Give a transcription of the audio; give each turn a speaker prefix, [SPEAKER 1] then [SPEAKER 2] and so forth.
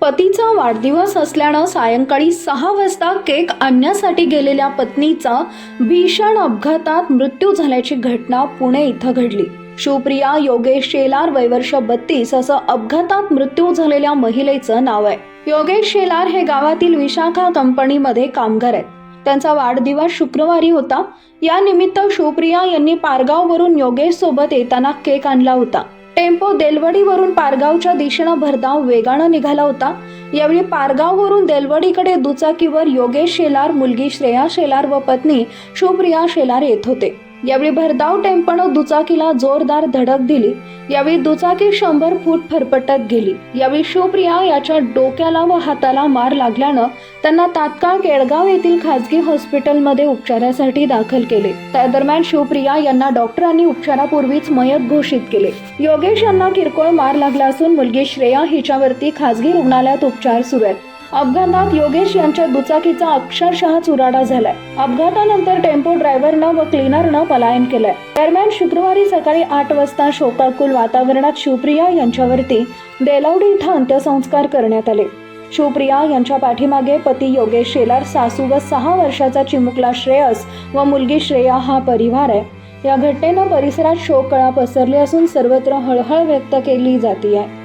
[SPEAKER 1] पतीचा वाढदिवस असल्यानं सायंकाळी सहा वाजता केक आणण्यासाठी गेलेल्या पत्नीचा भीषण अपघातात मृत्यू झाल्याची घटना पुणे इथं घडली. शिवप्रिया योगेश शेलार वयवर्ष बत्तीस असं अपघातात मृत्यू झालेल्या महिलेचं नाव आहे. योगेश शेलार हे गावातील विशाखा कंपनीमध्ये कामगार आहेत. त्यांचा वाढदिवस शुक्रवारी होता. या निमित्त शिवप्रिया यांनी पारगाववरून योगेश सोबत येताना केक आणला होता. टेम्पो देलवडीवरून पारगावच्या दिशेनं भरधाव वेगानं निघाला होता. यावेळी पारगाववरून देलवडीकडे दुचाकीवर योगेश शेलार मुलगी श्रेया शेलार व पत्नी शुभप्रिया शेलार येत होते. यावेळी भरधाव टेम्पोनं दुचाकीला जोरदार धडक दिली. यावेळी दुचाकी शंभर फूट फरफटत गेली. यावेळी शिवप्रिया याच्या डोक्याला व हाताला मार लागल्यानं त्यांना तात्काळ केळगाव येथील खासगी हॉस्पिटलमध्ये उपचारासाठी दाखल केले. त्या दरम्यान शिवप्रिया यांना डॉक्टरांनी उपचारापूर्वीच मयत घोषित केले. योगेश यांना किरकोळ मार लागला असून मुलगी श्रेया हिच्यावरती खासगी रुग्णालयात उपचार सुरू आहेत. अपघातात योगेश यांच्या दुचाकीचा अक्षरशः चुराडा झालाय. अपघातानंतर टेम्पो ड्रायव्हरनं व क्लिनरनं पलायन केलंय. दरम्यान शुक्रवारी सकाळी आठ वाजता शोकाकुल वातावरणात शिवप्रिया यांच्यावरती देलावडी इथं अंत्यसंस्कार करण्यात आले. शिवप्रिया यांच्या पाठीमागे पती योगेश शेलार सासू व सहा वर्षाचा चिमुकला श्रेयस व मुलगी श्रेया हा परिवार आहे. या घटनेनं परिसरात शोककळा पसरली असून सर्वत्र हळहळ व्यक्त केली जाते आहे